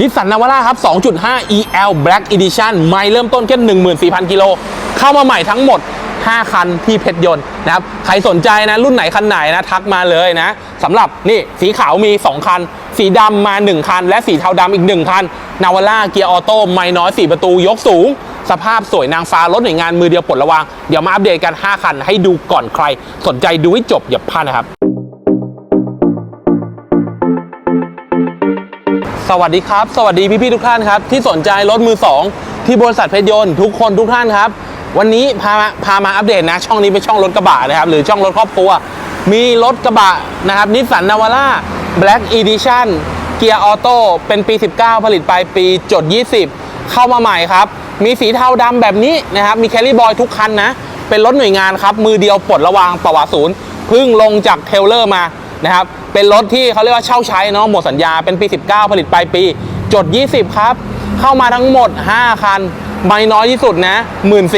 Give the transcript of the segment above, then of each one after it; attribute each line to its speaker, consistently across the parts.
Speaker 1: นิสสันนาวาร่าครับ 2.5 EL Black Edition ไม่เริ่มต้นแค่ 14,000 กิโล เข้ามาใหม่ทั้งหมด 5 คันที่เพชรยนต์นะครับ ใครสนใจนะ รุ่นไหนคันไหนนะ ทักมาเลยนะ สำหรับนี่สีขาวมี 2 คัน สีดำมา 1 คัน และสีเทาดำอีก 1 คัน นาวาร่าเกียร์ออโต้ไม่น้อย 4 ประตูยกสูง สภาพสวยนางฟ้ารถหน่วยงานมือเดียวปลดระวาง เดี๋ยวมาอัปเดตกัน 5 คัน ให้ดูก่อนใคร สนใจดูให้จบอย่าพลาดนะครับ สวัสดีครับ สวัสดีพี่ๆทุกท่านครับที่สนใจรถมือ 2 ที่บริษัทเพชรยนต์ทุกคนทุกท่านครับ วันนี้พาพามาอัปเดตนะ ช่องนี้เป็นช่องรถกระบะนะครับ หรือช่องรถครอบครัว มีรถกระบะนะครับนิสสันนาวาร่า Black Edition เกียร์ออโต้เป็นปี 19 ผลิตไปปีจด 20 เข้ามาใหม่ครับ มีสีเทาดำแบบนี้นะครับ มีแคลรี่บอยทุกคันนะ เป็นรถหน่วยงานครับ มือเดียวปลดระวางประวัติศูนย์พิ่งลงจากเทลเลอร์มา นะครับ เป็นรถที่เขาเรียกว่าเช่าใช้เนาะหมดสัญญาเป็นปี 19 ผลิตปลายปี จด 20 ครับ เข้ามาทั้งหมด 5 คัน ไม่น้อยที่สุดนะ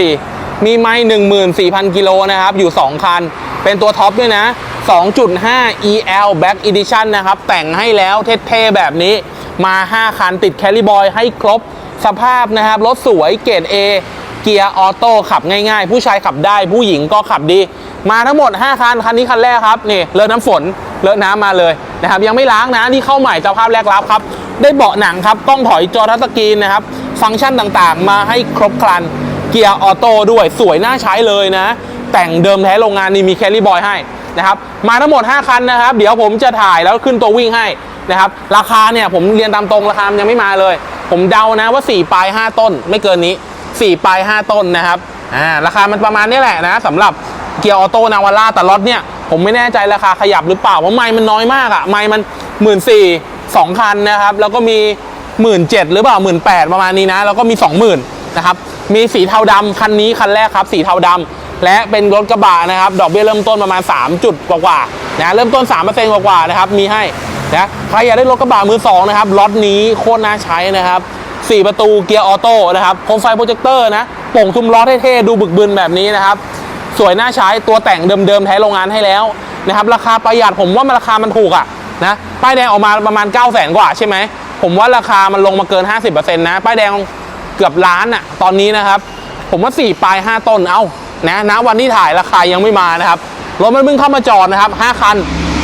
Speaker 1: 14,000มีไม่14,000กิโลนะครับ อยู่ 2 คัน เป็นตัวท็อปด้วยนะ 2.5 EL Back Edition นะครับ แต่งให้แล้วเท่ๆแบบนี้มา 5 คันติดแคลิบอยให้ครบสภาพนะครับ รถสวยเกรด A เกียร์ออโต้ขับง่ายๆ ผู้ชายขับได้ผู้หญิงก็ขับดี มาทั้งหมด 5 คัน คันนี้คันแรกครับนี่เลอะน้ำฝนเลอะน้ำมาเลยนะครับยังไม่ล้างนะนี่เข้าใหม่สภาพแรกรับครับ ได้เบาะหนังครับกล้องถอยจอทัชสกรีนนะครับ ฟังก์ชันต่างๆ มาให้ครบครัน เกียร์ออโต้ด้วยสวยน่าใช้เลยนะ แต่งเดิมแท้โรงงานนี่มีแคลรี่บอยให้นะครับมาทั้งหมด 5 คันนะครับ เดี๋ยวผมจะถ่ายแล้วขึ้นตัววิ่งให้นะครับราคาเนี่ยผมเรียนตามตรงราคายังไม่มาเลย ผมเดานะว่า 4 ปลาย 5 ต้น ไม่เกินนี้ 4 ปลาย 5 ต้นนะครับอ่าราคามันประมาณนี้แหละนะสำหรับ เกียร์ออโต้นาวาร่าแต่รถเนี่ย ผมไม่แน่ใจราคาขยับหรือเปล่าเพราะไม้มันน้อยมากอะไม้มันหมื่นสี่สองคันนะครับ แล้วก็มีหมื่นเจ็ดหรือเปล่าหมื่นแปดประมาณนี้นะ แล้วก็มีสองหมื่นนะครับ มีสีเทาดำคันนี้คันแรกครับ สีเทาดำและเป็นรถกระบะนะครับ ดอกเบี้ยเริ่มต้นประมาณ 3 จุดกว่าๆนะเริ่มต้น3%กว่าๆนะครับ มีให้นะใครอยากได้รถกระบะมือสองนะครับล็อตนี้โคตรน่าใช้นะครับ4 ประตูเกียร์ออโต้นะครับโคมไฟโปรเจคเตอร์นะโป่งซุ้มล้อเท่ๆดูบึกบึนแบบนี้นะครับ สวยน่าใช้ตัวแต่งเดิมๆแท้โรงงานให้แล้วนะครับราคาประหยัดผมว่ามันราคามันถูกอะนะป้ายแดงออกมาประมาณ 9 0 0 0 0 0กว่าใช่ไหมผมว่าราคามันลงมาเกิน 50%นะป้ายแดงเกือบล้านอะตอนนี้นะครับ ผมว่า 4 ปลาย 5 ต้นเอานะนะวันที่ถ่ายราคายังไม่มานะครับรถมันเพิ่งเข้ามาจอดนะครับ5คัน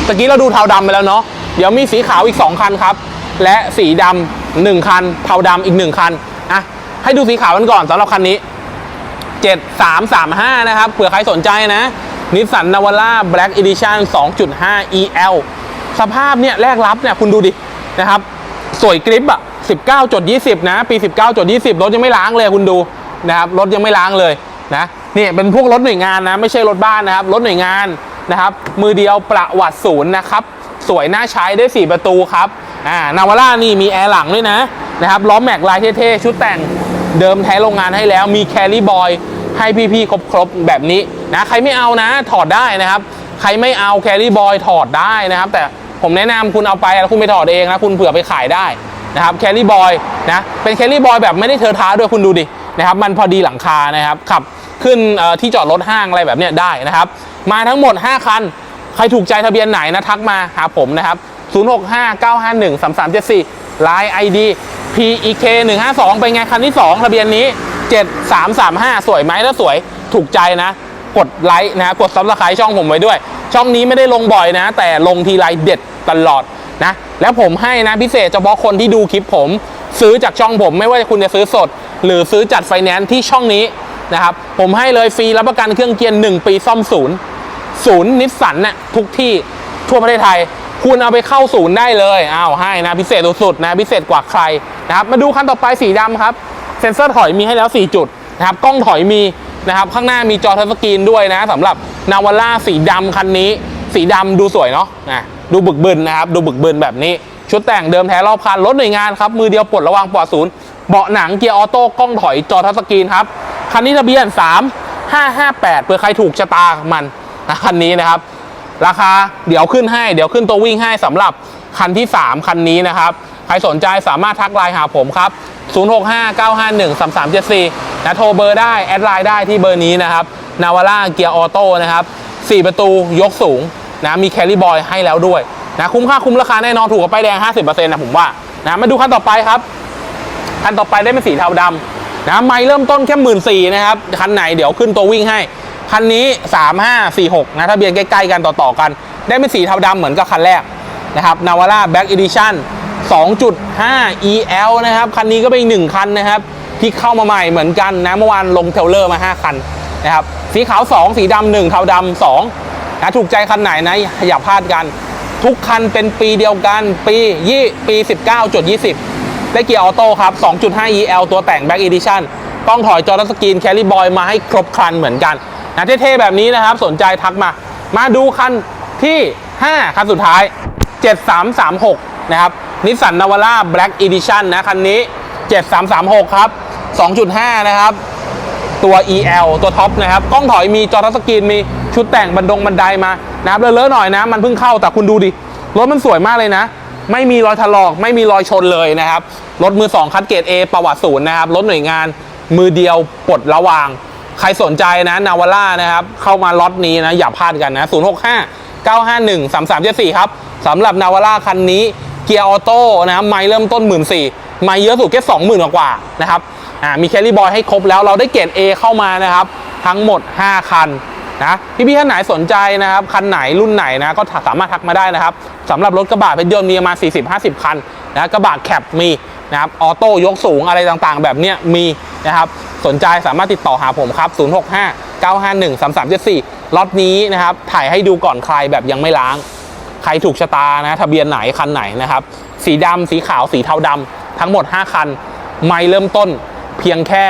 Speaker 1: ตะกี้เราดูเทาดำไปแล้วเนาะเดี๋ยวมีสีขาวอีก 2 คันครับ และสีดำหนึ่งคัน เทาดำอีก 1 คันอะให้ดูสีขาวกันก่อนสำหรับคันนี้ 7335 นะครับ เผื่อใครสนใจนะนิสสันนาวาร่า Black Edition 2.5 EL สภาพเนี่ยแรกรับเนี่ยคุณดูดินะครับ สวยกริปอะ19.20 นะ ปี 19.20 รถยังไม่ล้างเลยคุณดูนะครับรถยังไม่ล้างเลยนะนี่เป็นพวกรถหน่วยงานนะ ไม่ใช่รถบ้านนะครับ รถหน่วยงานนะครับ มือเดียวประวัติศูนย์นะครับ สวยน่าใช้ได้ 4 ประตูครับอ่านาวาร่านี่มีแอร์หลังด้วยนะนะครับล้อแม็กลายเท่ๆ ชุดแต่ง เดิมแท้โรงงานให้แล้วมีแคลรี่บอยให้พี่ๆครบๆแบบนี้นะใครไม่เอานะถอดได้นะครับ ใครไม่เอาแคลรี่บอยถอดได้นะครับ แต่ผมแนะนำคุณเอาไปแล้วคุณไปถอดเองนะคุณเผื่อไปขายได้นะครับแคลรี่บอยนะเป็นแคลรี่บอยแบบไม่ได้เทอท้าด้วยคุณดูดินะครับมันพอดีหลังคานะครับขับขึ้นที่จอดรถห้างอะไรแบบนี้ได้นะครับ มาทั้งหมด 5 คัน ใครถูกใจทะเบียนไหนนะทักมาหาผมนะครับ 0659513374 ลน์ ID PEK 152เป็นไงคันที่ 2 ทะเบียนนี้ 7335 สวยไหมถ้าสวยถูกใจนะ กดไลค์นะ กดซับสไครต์ช่องผมไว้ด้วย ช่องนี้ไม่ได้ลงบ่อยนะ แต่ลงทีไรเด็ดตลอดนะ แล้วผมให้นะพิเศษเฉพาะคนที่ดูคลิปผม ซื้อจากช่องผมไม่ว่าคุณจะซื้อสด หรือซื้อจัดไฟแนนซ์ที่ช่องนี้นะครับ ผมให้เลยฟรีรับประกันเครื่องเกียร์1ปีซ่อมศูนย์ศูนย์นิสสันน่ะทุกที่ทั่วประเทศไทย คุณเอาไปเข้าศูนย์ได้เลยอ้าวให้นะพิเศษสุดๆนะพิเศษกว่าใครนะครับมาดูคันต่อไปสีดำครับเซ็นเซอร์ถอยมีให้แล้ว 4 จุดนะครับกล้องถอยมีนะครับข้างหน้ามีจอทัชสกรีนด้วยนะสำหรับนาวาร่าสีดำคันนี้ สีดำดูสวยเนาะนะดูบึกบึนนะครับดูบึกบึนแบบนี้ ชุดแต่งเดิมแท้รอบคันรถหน่วยงานครับมือเดียวปลดระวางปลอดศูนย์เบาะหนังเกียร์ออโต้กล้องถอยจอทัชสกรีนครับคันนี้ทะเบียน 3 558เผื่อใครถูกชะตามันนะคันนี้นะครับ ราคาเดี๋ยวขึ้นให้ เดี๋ยวขึ้นตัววิ่งให้สำหรับคันที่ 3 คันนี้นะครับ ใครสนใจสามารถทักไลน์หาผมครับ 0659513374 นะโทรเบอร์ได้ แอดไลน์ได้ที่เบอร์นี้นะครับนาวาร่าเกียร์ออโต้นะครับ 4 ประตูยกสูงนะมีแคลรี่บอยให้แล้วด้วยนะคุ้มค่าคุ้มราคาแน่นอนถูกกับป้ายแดง 50%นะผมว่านะมาดูคันต่อไปครับ คันต่อไปได้เป็นสีเทาดำนะไม่เริ่มต้นแค่หมื่นสี่นะครับ คันไหนเดี๋ยวขึ้นตัววิ่งให้ คันนี้ 3546 นะทะเบียนใกล้ ๆ กันต่อๆกัน ได้เป็นสีเทาดำเหมือนกับคันแรกนะครับนาวาร่าแบ็กอีดิชั่น2.5 EL นะครับ คันนี้ก็เป็นอีกหนึ่งคันนะครับ ที่เข้ามาใหม่เหมือนกันนะ เมื่อวานลงเทลเลอร์มา 5 คันนะครับ สีขาว 2 สีดำ1เทาดำ2นะถูกใจคันไหนนะ อย่าพลาดกัน ทุกคันเป็นปีเดียวกันปียี่ปี 19.20 ได้เกียร์ออโต้ครับ 2.5 EL ตัวแต่ง Back Edition กล้องถอยจอทัชสกรีนแคล r บอยมาให้ครบครันเหมือนกัน นะเท่ๆแบบนี้นะครับ สนใจทักมา มาดูคันที่ 5 คันสุดท้าย 7336 นะครับนิสสันนาวาร่า Black Edition นะคันนี้ 7336 ครับ 2.5 นะครับ ตัว EL ตัวท็อปนะครับ กล้องถอยมีจอทัชสกรีนมีชุดแต่งบันดงบันไดมานะครับเลอะๆหน่อยนะ มันเพิ่งเข้าแต่คุณดูดิ รถมันสวยมากเลยนะ ไม่มีรอยถลอกไม่มีรอยชนเลยนะครับ รถมือ 2 คัดเกรด A ประวัติศูนย์นะครับ รถหน่วยงานมือเดียวปลดระวาง ใครสนใจนะนาวาร่านะครับ เข้ามาล็อตนี้นะ อย่าพลาดกันนะ 065 951 3374 ครับสำหรับนาวาร่าคันนี้เกียร์ออโต้นะครับไม่เริ่มต้น 1 4ื่นไม่เยอะสุดแค่20,000กว่านะครับอ่ามีแคลรี่บอยให้ครบแล้วเราได้เกรด A เข้ามานะครับ ทั้งหมด 5 คันนะพี่ๆท่านไหนสนใจนะครับ คันไหนรุ่นไหนนะก็สามารถทักมาได้นะครับสำหรับรถกระบะเพชรยนต์มีประมาณ40-50 คันนะกระบะแคปมี นะครับออโต้ยกสูงอะไรต่างๆ แบบเนี้ยมีนะครับสนใจสามารถติดต่อหาผมครับ 065 951 3374ล็อตนี้นะครับถ่ายให้ดูก่อนใครแบบยังไม่ล้าง ใครถูกชะตานะทะเบียนไหนคันไหนนะครับสีดำสีขาวสีเทาดำทั้งหมด 5 คัน ไม่เริ่มต้นเพียงแค่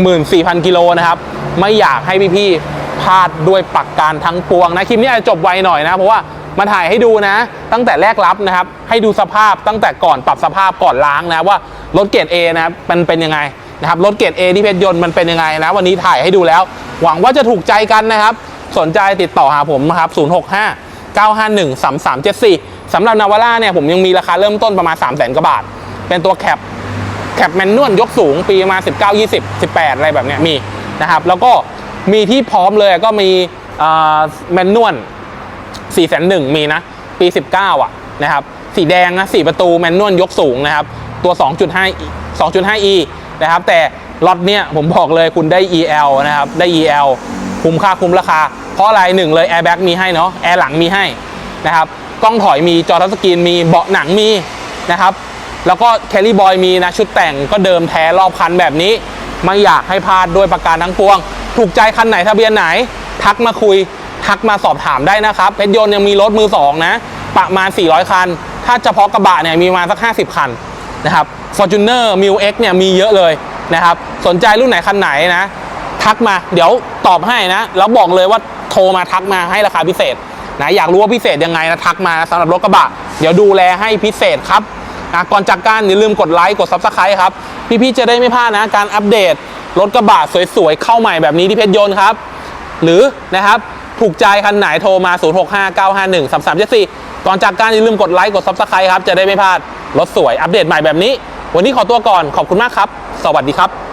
Speaker 1: 14,000 กิโลนะครับ ไม่อยากให้พี่ๆพลาดด้วยปักการทั้งปวงนะ คลิปนี้อาจจะจบไวหน่อยนะ เพราะว่า มาถ่ายให้ดูนะ ตั้งแต่แรกรับนะครับ ให้ดูสภาพตั้งแต่ก่อนปรับสภาพก่อนล้างนะว่ารถเกรด A นะครับมันเป็นยังไงนะครับรถเกรด A ที่เพชรยนต์มันเป็นยังไงนะวันนี้ถ่ายให้ดูแล้ว หวังว่าจะถูกใจกันนะครับ สนใจติดต่อหาผมนะครับ 065 951 3374สำหรับนาวาร่าเนี่ยผมยังมีราคาเริ่มต้นประมาณ 3 0 0 0 0 0กว่าบาท เป็นตัวแคปแคปแมนนวลยกสูงปีมา 19 20 18 อะไรแบบเนี้ยมีนะครับแล้วก็มีที่พร้อมเลยก็มีแมนนวล 4 0 0 0มีนะ ปี 19 อะนะครับ สีแดงนะ4ประตูแมนนวลยกสูงนะครับ ตัว 2.5 2.5e นะครับ แต่ล็อตเนี้ยผมบอกเลยคุณได้ EL นะครับ ได้ EL คุ้มค่าคุ้มราคา เพราะอะไรหนึ่งเลยแอร์แบ็กมีให้เนาะแอร์หลังมีให้นะครับกล้องถอยมีจอทัชสกรีนมีเบาะหนังมีนะครับ แล้วก็แคลรี่บอยมีนะชุดแต่งก็เดิมแท้รอบคันแบบนี้ ไม่อยากให้พลาดด้วยประการทั้งปวง ถูกใจคันไหนทะเบียนไหน ทักมาคุย ทักมาสอบถามได้นะครับเพชรยนต์ยังมีรถมือสองนะ ประมาณ 400 คัน ถ้าเฉพาะกระบะเนี่ยมีมาสัก 50 คันนะครับ Fortuner m i l X เนี่ยมีเยอะเลยนะครับ สนใจรุ่นไหนคันไหนนะ ทักมาเดี๋ยวตอบให้นะ แล้วบอกเลยว่าโทรมาทักมาให้ราคาพิเศษนะอยากรู้ว่าพิเศษยังไงนะทักมาสำหรับรถกระบะ เดี๋ยวดูแลให้พิเศษครับนะก่อนจากการอย่าลืมกดไลค์กด Subscribe ครับ พี่ๆจะได้ไม่พลาดนะ การอัปเดตรถกระบะสวยๆ เข้าใหม่แบบนี้ที่เพชรยนต์ครับ หรือนะครับ ถูกใจคันไหนโทรมา 065951 3374 ก่อนจากการอย่าลืมกดไลค์กด Subscribe ครับ จะได้ไม่พลาดรถสวยอัปเดตใหม่แบบนี้ วันนี้ขอตัวก่อนขอบคุณมากครับ สวัสดีครับ